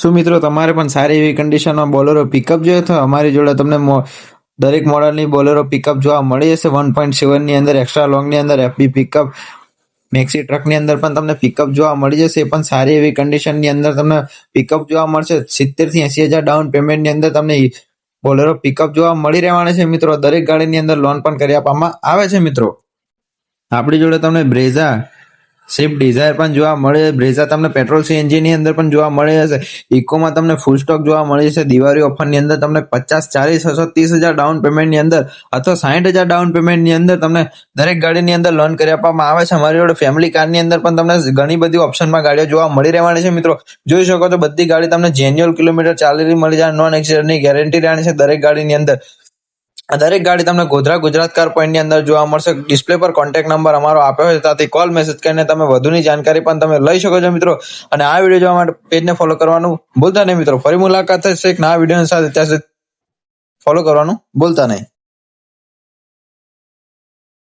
શું મિત્રો, તમારે પણ સારી એવી કન્ડિશનમાં બોલેરો પિકઅપ જોઈએ? તો અમારી જોડે તમને દરેક મોડલની બોલેરો પિકઅપ જોવા મળી જશે. વન પોઈન્ટ સેવનની અંદર એક્સ્ટ્રા લોંગની અંદર એફબી પિકઅપ મેક્સી ટ્રકની અંદર પણ તમને પિકઅપ જોવા મળી જશે. એ પણ સારી એવી કન્ડિશનની અંદર તમને પિકઅપ જોવા મળશે. સિત્તેરથી એસી હજાર ડાઉન પેમેન્ટની અંદર તમને બોલેરો પિકઅપ જોવા મળી રહેવાના છે મિત્રો. દરેક ગાડીની અંદર લોન પણ કરી આપવામાં આવે છે મિત્રો. આપણી જોડે તમને બ્રેઝા સ્વિફ્ટ ડિઝાયર પણ જોવા મળે બ્રેઝા તમને પેટ્રોલ સીએનજી ની અંદર પણ જોવા મળે છે ઇકોમાં તમને ફૂલ સ્ટોક જોવા મળે છે. દિવાળી ઓફરની અંદર તમને પચાસ, ચાલીસ, છસો, ત્રીસ હજાર ડાઉન પેમેન્ટની અંદર અથવા સાઠ હજાર ડાઉન પેમેન્ટની અંદર તમને દરેક ગાડીની અંદર લોન કરી આપવામાં આવે છે. અમારી જોડે ફેમિલી કારની અંદર પણ તમને ઘણી બધી ઓપ્શનમાં ગાડીઓ જોવા મળી રહેવાની છે. મિત્રો, જોઈ શકો છો બધી ગાડી તમને જેન્યુઅલ કિલોમીટર ચાલેલી મળી જાય નોન એક્સિડન્ટની ગેરંટી રહેવાની છે દરેક ગાડીની અંદર. આ દરેક ગાડી તમને ગોધરા ગુજરાત કાર પોઈન્ટની અંદર જોવા મળશે. ડિસ્પ્લે પર કોન્ટેક્ટ નંબર અમારો આપ્યો છે. ત્યાંથી કોલ મેસેજ કરીને તમે વધુની જાણકારી પણ તમે લઈ શકો છો મિત્રો. અને આ વીડિયો જોવા માટે પેજને ફોલો કરવાનું ભૂલતા નહીં મિત્રો. ફરી મુલાકાત થશે એક નવા વિડીયોની સાથે. ત્યાં ફોલો કરવાનું ભૂલતા નહીં.